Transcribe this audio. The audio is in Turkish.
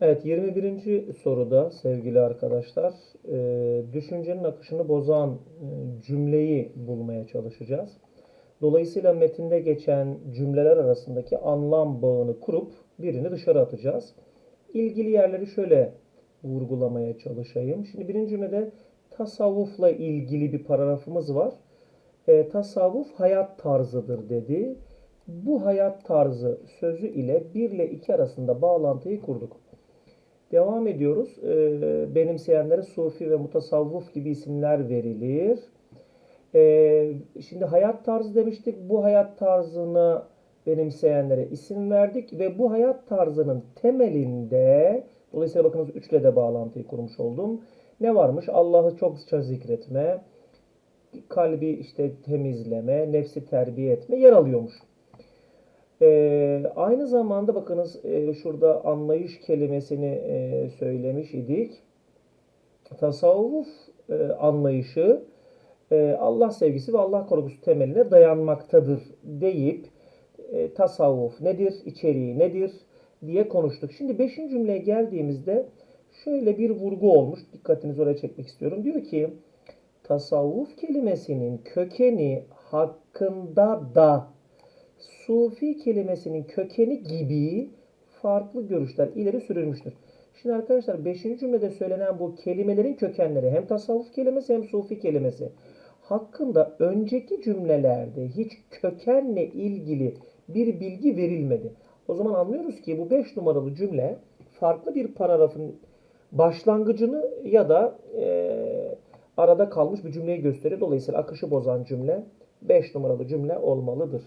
Evet 21. soruda sevgili arkadaşlar e, düşüncenin akışını bozan e, cümleyi bulmaya çalışacağız. Dolayısıyla metinde geçen cümleler arasındaki anlam bağını kurup birini dışarı atacağız. İlgili yerleri şöyle vurgulamaya çalışayım. Şimdi birinci cümlede tasavvufla ilgili bir paragrafımız var. E, tasavvuf hayat tarzıdır dedi. Bu hayat tarzı sözü ile 1 ile 2 arasında bağlantıyı kurduk. Devam ediyoruz. Ee, benimseyenlere sufi ve mutasavvuf gibi isimler verilir. Ee, şimdi hayat tarzı demiştik. Bu hayat tarzını benimseyenlere isim verdik ve bu hayat tarzının temelinde dolayısıyla bakınız üçle de bağlantıyı kurmuş oldum. Ne varmış? Allah'ı çokça zikretme, kalbi işte temizleme, nefsi terbiye etme yer alıyormuş. Ee, aynı zamanda bakınız e, şurada anlayış kelimesini e, söylemiş idik. Tasavvuf e, anlayışı e, Allah sevgisi ve Allah korkusu temeline dayanmaktadır deyip e, tasavvuf nedir, içeriği nedir diye konuştuk. Şimdi 5. cümleye geldiğimizde şöyle bir vurgu olmuş. Dikkatinizi oraya çekmek istiyorum. Diyor ki tasavvuf kelimesinin kökeni hakkında da sufi kelimesinin kökeni gibi farklı görüşler ileri sürülmüştür. Şimdi arkadaşlar 5. cümlede söylenen bu kelimelerin kökenleri hem tasavvuf kelimesi hem sufi kelimesi hakkında önceki cümlelerde hiç kökenle ilgili bir bilgi verilmedi. O zaman anlıyoruz ki bu 5 numaralı cümle farklı bir paragrafın başlangıcını ya da e, arada kalmış bir cümleyi gösteriyor. Dolayısıyla akışı bozan cümle 5 numaralı cümle olmalıdır.